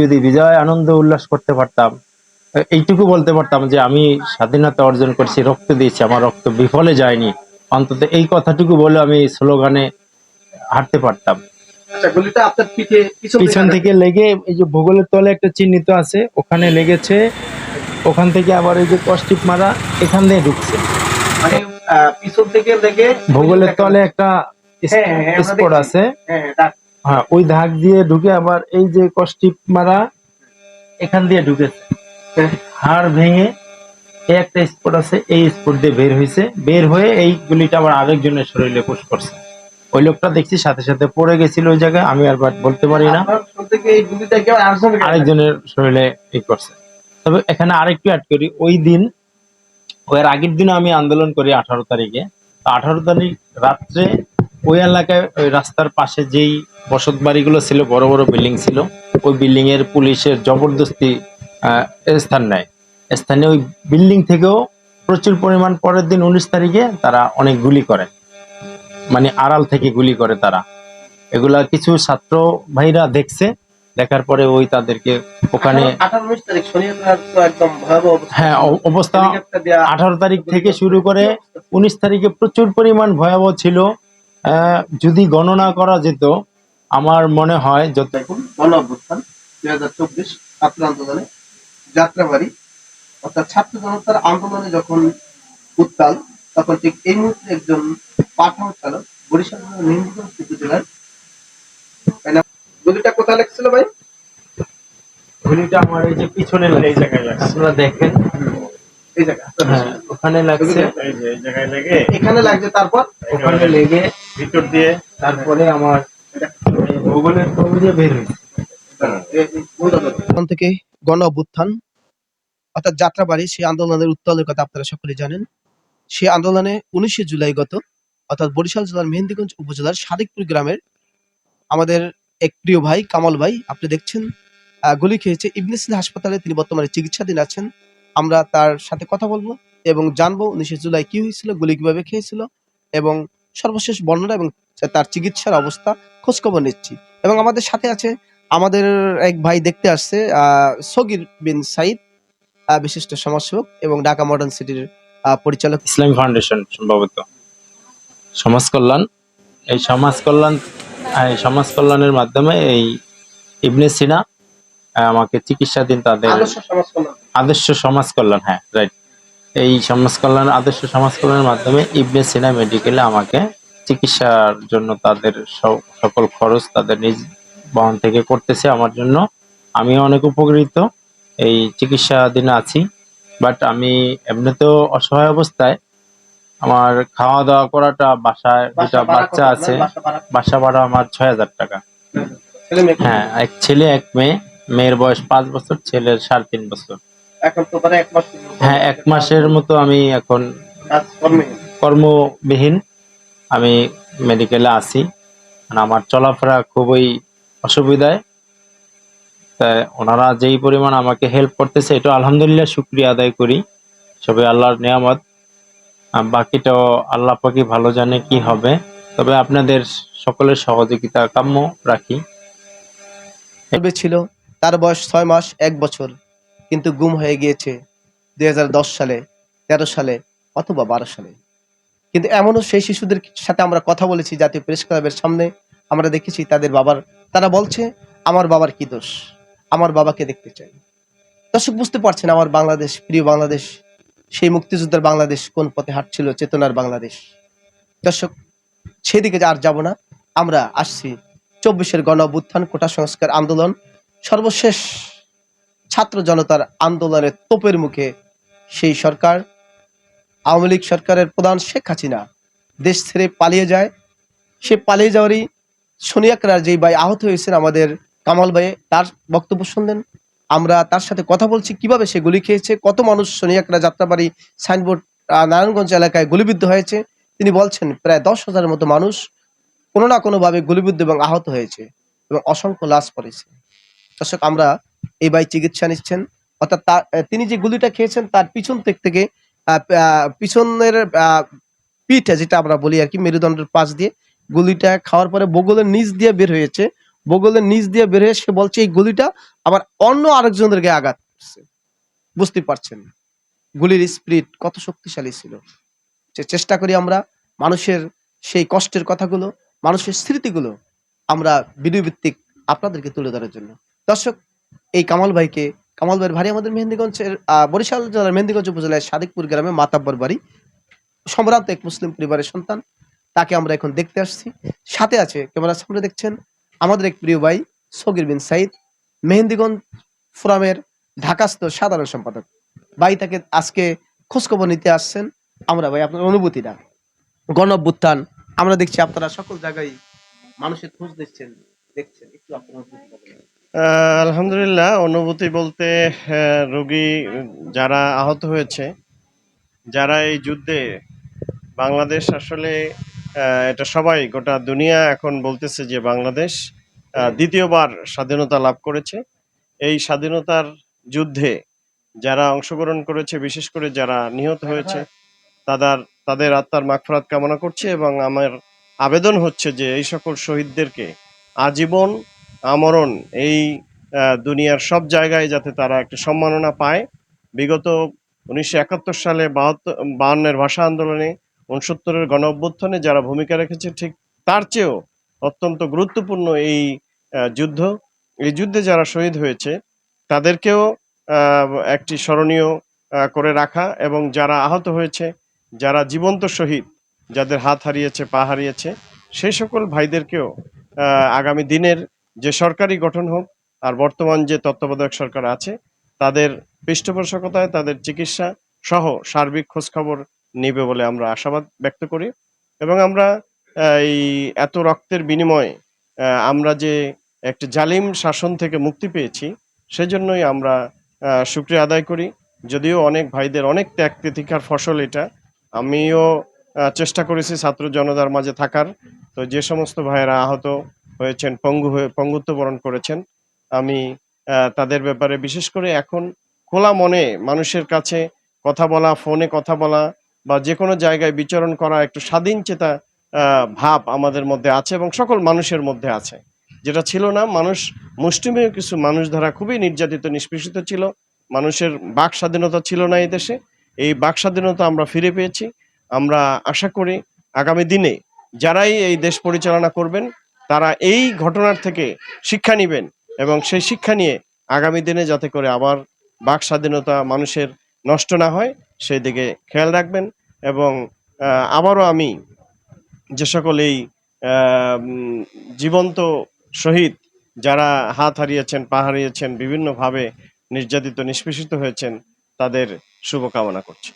যদি বিজয় আনন্দ উল্লাস করতে পারতাম এইটুকু বলতে পারতাম যে আমি স্বাধীনতা অর্জন করছি রক্ত দিয়েছি আমার রক্ত বিফলে যায়নি। অন্তত এই কথাটুকু বলে আমি স্লোগানে হাঁটতে পারতাম। আচ্ছা পিছন থেকে লেগে এই যে ভূগোলের তলে একটা চিহ্নিত আছে ওখানে লেগেছে ওখান থেকে আবার এই যে কষ্টিপ মারা এখান দিয়ে ঢুকছে। মানে পিছন থেকে লেগে ভূগোলের তলে একটা হ্যাঁ, হ্যাঁ, স্পট আছে। হ্যাঁ হ্যাঁ, ওই ধাক দিয়ে ঢুকে আবার এই যে কষ্টিপ মারা এখান দিয়ে ঢুকেছে। হাড় ভেঙে এই একটা স্পট আছে এই স্পট দিয়ে বের হয়েছে। বের হয়ে এই গুলিটা আবার আরেকজনের শরীরে পুশ করছে। ওই লোকটা দেখছি সাথে সাথে পড়ে গেছিল ওই জায়গায় আমি আর বলতে পারি না। আরেকজনের শরীরে ই করছে। তবে এখানে আরেকটু অ্যাড করি ওই দিন ওই আগের দিন আমি আন্দোলন করি আঠারো তারিখে। আঠারো তারিখ রাত্রে ওই এলাকায় ওই রাস্তার পাশে যেই বসত বাড়িগুলো ছিল বড় বড় বিল্ডিং ছিল ওই বিল্ডিং এর পুলিশের জবরদস্তি স্থান নেয়। স্থানে ওই বিল্ডিং থেকেও প্রচুর পরিমাণ পরের দিন উনিশ তারিখে তারা অনেক গুলি করে। মানে আড়াল থেকে গুলি করে তারা। এগুলা কিছু ছাত্র ভাইরা দেখছে দেখার পরে ওই তাদেরকে ওখানে হ্যাঁ অবস্থা আঠারো তারিখ থেকে শুরু করে উনিশ তারিখে প্রচুর পরিমাণ ভয়াবহ ছিল। যদি গণনা করা যেত আমার মনে হয় যত দেখুন গণ অভ্যুত্থান দুই হাজার চব্বিশ ছাত্র আন্দোলনে যাত্রাবাড়ি অর্থাৎ ছাত্র জনতার আন্দোলনে যখন উত্তাল তখন ঠিক এই মুহূর্তে একজন পাঠাও চালক বরিশাল জেলার মেহেন্দিগঞ্জ উপজেলার তাই না? গুলিটা কোথায় লাগছিল ভাই গুলিটা আমার এই যে পিছনে এই জায়গায় আপনারা দেখেন এই জায়গা। হ্যাঁ ওখানে লাগছে। এই যে এই জায়গায় লেগে। এখানে লাগছে তারপর? ওখানে লেগে। ভিতর দিয়ে। তারপরে আমার ভূগোলের ছবি বের ওখান থেকে গণ অভ্যুত্থান অর্থাৎ যাত্রাবাড়ি সেই আন্দোলনের উত্তালের কথা আপনারা সকলে জানেন। সেই আন্দোলনে উনিশে জুলাই গত অর্থাৎ বরিশাল জেলার মেহেন্দিগঞ্জ উপজেলার সাদিকপুর গ্রামের আমাদের এক প্রিয় ভাই কামাল ভাই আপনি দেখছেন আহ, গুলি খেয়েছে। ইবনে সিনা হাসপাতালে তিনি বর্তমানে চিকিৎসাধীন আছেন। আমরা তার সাথে কথা বলব এবং জানব উনিশে জুলাই কি হয়েছিল, গুলি কীভাবে খেয়েছিল এবং সর্বশেষ বর্ণনা এবং তার চিকিৎসার অবস্থা খোঁজখবর নিচ্ছি। এবং আমাদের সাথে আছে আমাদের এক ভাই দেখতে আসছে সগির বিন সাইদ বিশিষ্ট সমাজসেবক এবং ঢাকা মডার্ন সিটির পরিচালক। ইসলাম ফাউন্ডেশন সম্ভবত। সমাজ কল্যাণ, এই সমাজ কল্যাণ সমাজ কল্যাণের মাধ্যমে এই ইবনে সিনা আমাকে চিকিৎসাধীন তাদের আদর্শ সমাজ কল্যাণ। হ্যাঁ রাইট এই সমাজ কল্যাণ আদর্শ সমাজ কল্যাণের মাধ্যমে ইবনে সিনা মেডিকেলে আমাকে চিকিৎসার জন্য তাদের সকল খরচ তাদের নিজ বহন থেকে করতেছে আমার জন্য। আমি অনেক উপকৃত এই চিকিৎসাধীনে আছি বাট আমি এমনিতেও অসহায় অবস্থায়। আমার খাওয়া দাওয়া করাটা বাসায় দুটা বাচ্চা আছে বাসা ভাড়া কত? বাসা ভাড়া আমার ছয় হাজার টাকা। হ্যাঁ এক ছেলে এক মেয়ে। মেয়ের বয়স পাঁচ বছর ছেলের সাড়ে তিন বছর। এখন তো মানে এক মাস হ্যাঁ এক মাসের মতো আমি এখন কর্মবিহীন। আমি মেডিকেলে আছি। আর আমার চলাফেরা খুবই অসুবিধায়। তাই ওনারা যেই পরিমাণ আমাকে হেল্প করতেছে এটা আলহামদুলিল্লাহ শুক্রিয়া আদায় করি। সবে আল্লাহর নিয়ামত। বাকিটাও আল্লাহ পাকি ভালো জানে কি হবে। তবে আপনাদের সকলের সহযোগিতা কাম্য রাখি। ছিল। তার বয়স ছয় মাস, এক বছর, কিন্তু গুম হয়ে গিয়েছে দুই হাজার দশ সালে, তেরো সালে অথবা বারো সালে। কিন্তু এমনও সেই শিশুদের সাথে আমরা কথা বলেছি, জাতীয় প্রেস ক্লাবের সামনে আমরা দেখেছি তাদের বাবার, তারা বলছে, আমার বাবার কি দোষ? আমার বাবাকে দেখতে চাই। দর্শক, বুঝতে পারছেন আমার বাংলাদেশ, প্রিয় বাংলাদেশ, সেই মুক্তিযোদ্ধার বাংলাদেশ কোন পথে হাঁটছিল, চেতনার বাংলাদেশ। দর্শক, সেদিকে আর যাব না, আমরা আসছি চব্বিশের গণ অভ্যুত্থান কোটা সংস্কার আন্দোলন সর্বশেষ ছাত্র জনতার আন্দোলনের তোপের মুখে সেই সরকার, আওয়ামী লীগ সরকারের প্রধান শেখ হাসিনা দেশ ছেড়ে পালিয়ে যায়। সে পালিয়ে যাওয়ারই সোনিয়াকরার যেই ভাই আহত হয়েছেন আমাদের কামাল ভাই। তার বক্তব্য শুনলেন। আমরা তার সাথে কথা বলছি, কীভাবে সে গুলি খেয়েছে, কত মানুষ সোনিয়াকরা যাত্রাবাড়ি সাইনবোর্ড নারায়ণগঞ্জ এলাকায় গুলিবিদ্ধ হয়েছে। তিনি বলছেন, প্রায় দশ হাজারের মতো মানুষ কোনো না কোনোভাবে গুলিবিদ্ধ এবং আহত হয়েছে এবং অসংখ্য লাশ পড়েছে। দর্শক, আমরা এই ভাই চিকিৎসা নিচ্ছেন। অর্থাৎ তার তিনি যে গুলিটা খেয়েছেন, তার পিছন দিক থেকে পিছনের পিঠে যেটা আমরা বলি আর কি, মেরুদণ্ডের পাশ দিয়ে গুলিটা খাওয়ার পরে বগলের নিচ দিয়ে বের হয়েছে। বগলের নিচ দিয়ে বের হয়ে সে বলছে, এই গুলিটা আবার অন্য আরেকজনের গায়ে আঘাত বুঝতে পারছেন, গুলির স্পিরিট কত শক্তিশালী ছিল। যে চেষ্টা করি আমরা মানুষের সেই কষ্টের কথাগুলো, মানুষের স্মৃতিগুলো আমরা ভিডিও আপনাদেরকে তুলে ধরার জন্য। দর্শক এই কামাল ভাইকে কামাল ভাইয়ের ভারী আমাদের মেহেন্দিগঞ্জের বরিশাল জেলার মেহেন্দিগঞ্জ উপজেলার সাদিকপুর গ্রামে মাতাব্বর বাড়ি সম্ভ্রান্ত এক মুসলিম পরিবারের সন্তান। তাকে আমরা এখন দেখতে আসছি। সাথে আছে ক্যামেরার সামনে দেখছেন আমাদের এক প্রিয় ভাই সগির বিন সাইদ মেহেন্দিগঞ্জ ফোরামের ঢাকাস্থ সাধারণ সম্পাদক। ভাই তাকে আজকে খোঁজখবর নিতে আসছেন। আমরা ভাই আপনার অনুভূতিটা। গণ অভ্যুত্থান আমরা দেখছি আপনারা সকল জায়গায় মানুষের খোঁজ দিচ্ছেন দেখছেন। একটু আপনার। আহ, আলহামদুলিল্লাহ, অনুভূতি বলতে রোগী যারা আহত হয়েছে, যারা এই যুদ্ধে, বাংলাদেশ আসলে এটা সবাই, গোটা দুনিয়া এখন বলতেছে যে বাংলাদেশ দ্বিতীয়বার স্বাধীনতা লাভ করেছে। এই স্বাধীনতার যুদ্ধে যারা অংশগ্রহণ করেছে, বিশেষ করে যারা নিহত হয়েছে, তাদের তাদের আত্মার মাগফিরাত কামনা করছে এবং আমার আবেদন হচ্ছে যে এই সকল শহীদদেরকে আজীবন আমরণ এই দুনিয়ার সব জায়গায় যাতে তারা একটা সম্মাননা পায়। বিগত উনিশশো একাত্তর সালে বাহাত্তর, বাহান্নের ভাষা আন্দোলনে উনসত্তরের গণ অভ্যুত্থানে যারা ভূমিকা রেখেছে, ঠিক তার চেয়েও অত্যন্ত গুরুত্বপূর্ণ এই যুদ্ধ। এই যুদ্ধে যারা শহীদ হয়েছে, তাদেরকেও একটি স্মরণীয় করে রাখা এবং যারা আহত হয়েছে, যারা জীবন্ত শহীদ, যাদের হাত হারিয়েছে, পা হারিয়েছে সেই সকল ভাইদেরকেও আগামী দিনের যে সরকারি গঠন হোক আর বর্তমান যে তত্ত্বাবধায়ক সরকার আছে তাদের পৃষ্ঠপোষকতায় তাদের চিকিৎসা সহ সার্বিক খোঁজখবর নিবে বলে আমরা আশাবাদ ব্যক্ত করি। এবং আমরা এই এত রক্তের বিনিময়ে আমরা যে একটি জালিম শাসন থেকে মুক্তি পেয়েছি সেজন্যই আমরা আহ, শুক্রিয়া আদায় করি। যদিও অনেক ভাইদের অনেক ত্যাগ তিতিকার ফসল এটা আমিও চেষ্টা করেছি ছাত্র জনতার মাঝে থাকার। তো যে সমস্ত ভাইয়েরা আহত হয়েছেন, পঙ্গু হয়ে, পঙ্গুত্ব বরণ করেছেন। আমি তাদের ব্যাপারে বিশেষ করে এখন খোলা মনে মানুষের কাছে কথা বলা, ফোনে কথা বলা বা যে কোনো জায়গায় বিচরণ করা একটু স্বাধীন চেতা ভাব আমাদের মধ্যে আছে এবং সকল মানুষের মধ্যে আছে। যেটা ছিল না, মানুষ, মুষ্টিমেয় কিছু মানুষ দ্বারা খুবই নির্যাতিত, নিষ্পেষিত ছিল। মানুষের বাক স্বাধীনতা ছিল না এই দেশে। এই বাক স্বাধীনতা আমরা ফিরে পেয়েছি। আমরা আশা করি আগামী দিনে যারাই এই দেশ পরিচালনা করবেন তারা এই ঘটনার থেকে শিক্ষা নেবেন এবং সেই শিক্ষা নিয়ে আগামী দিনে যাতে করে আবার বাক স্বাধীনতা মানুষের নষ্ট না হয়, সেই দিকে খেয়াল রাখবেন এবং আবারও আমি যে সকল এই জীবন্ত শহীদ যারা হাত হারিয়েছেন, পা হারিয়েছেন, বিভিন্নভাবে নির্যাতিত, নিষ্পেষিত হয়েছেন, তাদের শুভকামনা করছি।